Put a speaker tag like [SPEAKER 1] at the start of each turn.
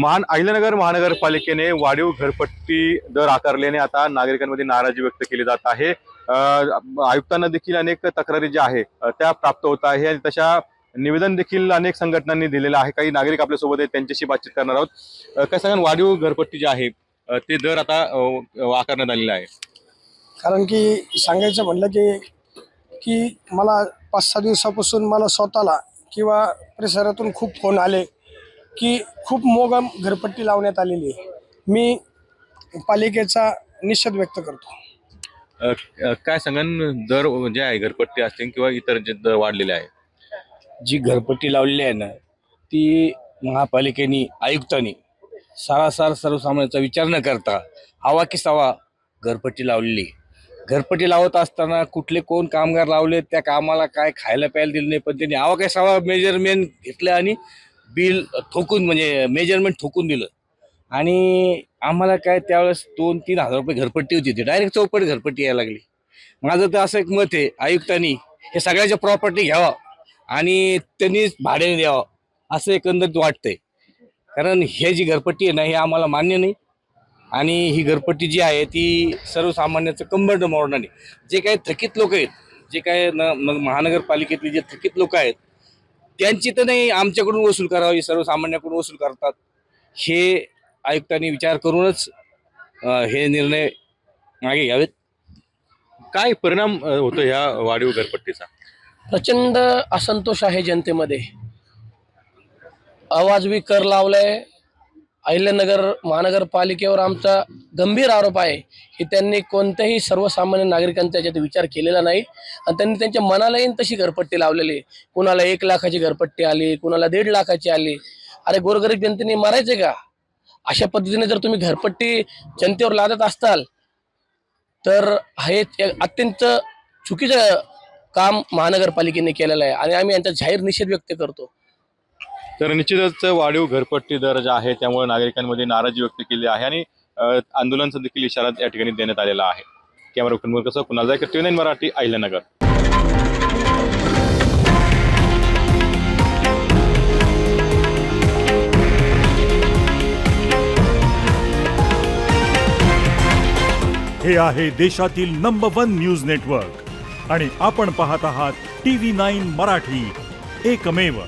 [SPEAKER 1] महान अहिल्यानगर महानगरपालिकेने वाढीव घरपट्टी दर आकारल्याने आता नागरिकांमध्ये नाराजी व्यक्त केली जात आहे. आयुक्तांना देखील अनेक तक्रारी ज्या आहे त्या प्राप्त होत आहे आणि तशा निवेदन देखील अनेक संघटनांनी दिलेलं आहे. काही नागरिक आपल्यासोबत आहेत त्यांच्याशी बातचीत करणार आहोत. काय सांगा वाढीव घरपट्टी जी आहे ते दर आता आकारण्यात आलेला आहे?
[SPEAKER 2] कारण की सांगायचं म्हणलं की की मला पाच सहा दिवसापासून मला स्वतःला किंवा परिसरातून खूप फोन आले. की खूप मोगम घरपट्टी लावण्यात आलेली आहे. मी पालिकेचा निषेध व्यक्त करतो.
[SPEAKER 1] अ, अ, काय सांगा दर जे आहे घरपट्टी असतील किंवा इतर जे दर वाढलेले आहे
[SPEAKER 3] जी घरपट्टी लावलेली आहे ना ती महापालिकेने आयुक्तांनी सारासार सर्वसामान्यांचा विचार न करता हवा की सवा घरपट्टी लावलेली. आहे. घरपट्टी लावत असताना कुठले कोण कामगार लावले त्या कामाला काय खायला प्यायला दिलं नाही पण त्यांनी हवा काय सवा मेजरमेंट घेतलं आणि बिल ठोकून म्हणजे मेजरमेंट ठोकून दिलं. आणि आम्हाला काय त्यावेळेस दोन तीन हजार रुपये घरपट्टी होती. ती डायरेक्ट चौपट घरपट्टी यायला लागली. माझं तर असं एक मत आहे आयुक्तांनी हे सगळ्याच्या प्रॉपर्टी घ्यावा आणि त्यांनीच भाड्याने द्यावं असं एकंदरीत वाटतंय. कारण हे जी घरपट्टी आहे ना हे आम्हाला मान्य नाही. आणि ही घरपट्टी जी आहे ती सर्वसामान्याचं कंबंड मोडणार. नाही जे काही थकीत लोक आहेत जे काय न महानगरपालिकेतले जे थकीत लोक आहेत त्यांची तर नाही आमच्याकडून वसूल करावी सर्वसामान्याकडून वसूल करतात. हे आयुक्तांनी विचार करूनच हे निर्णय मागे घ्यावेत.
[SPEAKER 1] काय परिणाम होतो ह्या वाढीव घरपट्टीचा?
[SPEAKER 4] प्रचंड असंतोष आहे जनतेमध्ये. आवाजवी कर लावलाय. अहिल्यानगर महानगरपालिकेवर आमचा गंभीर आरोप आहे की त्यांनी कोणत्याही सर्वसामान्य नागरिकांचा याच्यात विचार केलेला नाही. आणि त्यांनी त्यांच्या मनालाही तशी घरपट्टी लावलेली आहे. कुणाला एक लाखाची घरपट्टी आली कुणाला दीड लाखाची आली. अरे गोरगरीब जनतेने मारायचे का? अशा पद्धतीने जर तुम्ही घरपट्टी जनतेवर लादत असताल तर हे एक अत्यंत चुकीचं काम महानगरपालिकेने केलेलं आहे. आणि आम्ही यांचा जाहीर निषेध व्यक्त करतो.
[SPEAKER 1] तर निश्चितच वाढीव घरपट्टी दर जे आहे त्यामुळे नागरिकांमध्ये नाराजी व्यक्त केली आहे. आणि आंदोलनाचा देखील इशारा या ठिकाणी देण्यात आलेला आहे. कॅमेरा कुटुंब कसं कुणाल जायकर टी नाईन मराठी अहिल्यानगर
[SPEAKER 5] हे आहे देशातील नंबर वन न्यूज नेटवर्क आणि आपण पाहत आहात टी व्ही नाईन मराठी. एकमेव.